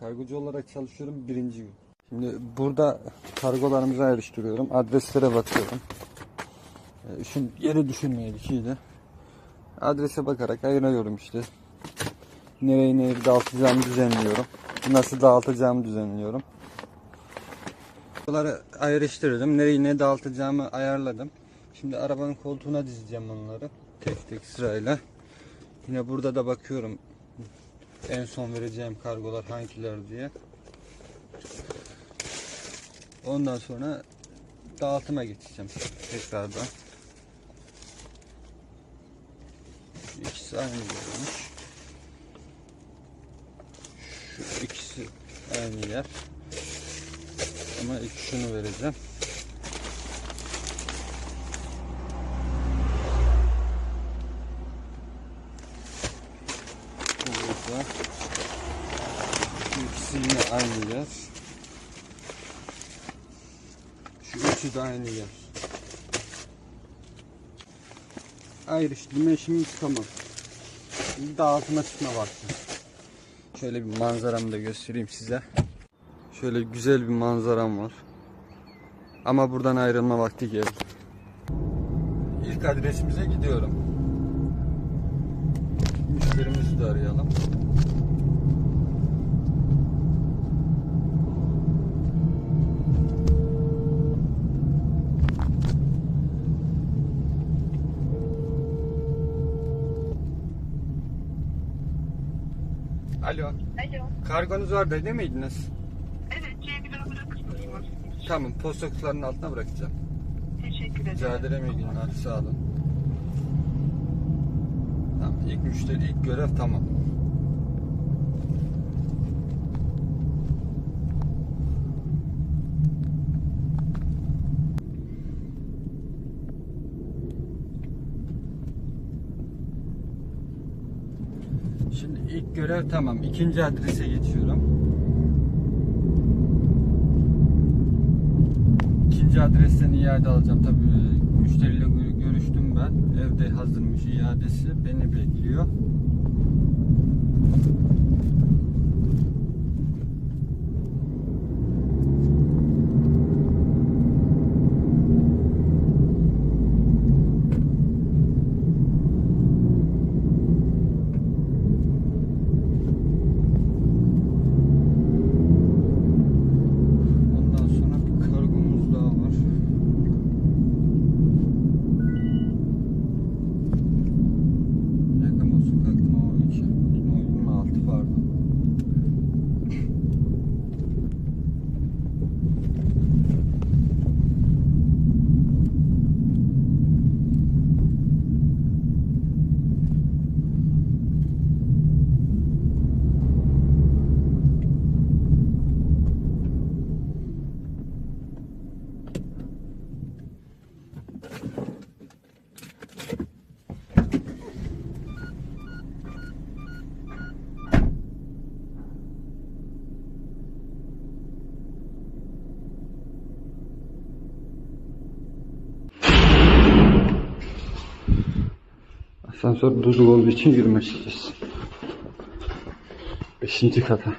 Kargocu olarak çalışıyorum birinci gün. Şimdi burada kargolarımızı ayrıştırıyorum. Adreslere bakıyorum. Ee, Şimdi yeri düşünmeyeli şeyde. Adrese bakarak ayırıyorum işte. Nereyi nereye dağıtacağımı düzenliyorum. Nasıl dağıtacağımı düzenliyorum. Bunları ayrıştırdım. Nereyi ne dağıtacağımı ayarladım. Şimdi arabanın koltuğuna dizeceğim onları. Tek tek sırayla. Yine burada da bakıyorum. En son vereceğim kargolar hangiler diye. Ondan sonra dağıtıma geçeceğim tekrardan. İkisi aynı yermiş. Şu ikisi aynı yer. Ama şunu vereceğim. Burada. Şu ikisi yine aynı yer. Şu üçü de aynı yer. Ayrıştırma işimiz tamam. Şimdi dağıtıma çıkma vakti. Şöyle bir manzaramı da göstereyim size. Şöyle güzel bir manzaram var. Ama buradan ayrılma vakti geldi. İlk adresimize gidiyorum. Müşterimizi de arayalım. Alo. Alo. Kargonuz var değil miydiniz? Evet, Cemil'e bırakır mısınız? Tamam posta kutularının altına bırakacağım. Teşekkür ederim. Rica ederim iyi günler sağ olun. Tamam ilk müşteri ilk görev tamam. Şimdi ilk görev tamam. İkinci adrese geçiyorum. İkinci adresten iade alacağım. Tabii müşteriyle gö- görüştüm ben. Evde hazırmış iadesi. Beni bekliyor. Asansör bozuk olduğu için yürümeyeceğiz. Beşinci kata.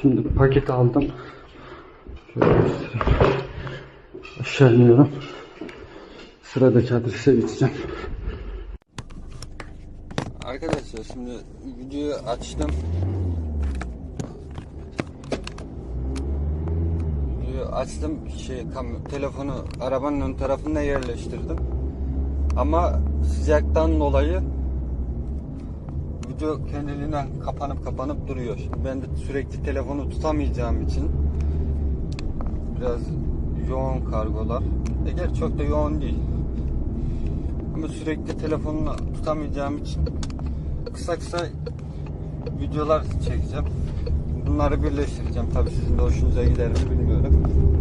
Şimdi paket aldım. Aşağı iniyorum. Sıradaki adrese gideceğim. Arkadaşlar şimdi videoyu açtım. Videoyu açtım şey kam telefonu arabanın ön tarafına yerleştirdim. Ama sıcaktan dolayı video kendiliğinden kapanıp kapanıp duruyor. Şimdi ben de sürekli telefonu tutamayacağım için biraz yoğun kargolar. E gerçi çok da yoğun değil. Ama sürekli telefonunu tutamayacağım için kısa kısa videolar çekeceğim. Bunları birleştireceğim. Tabii sizin de hoşunuza gider mi bilmiyorum.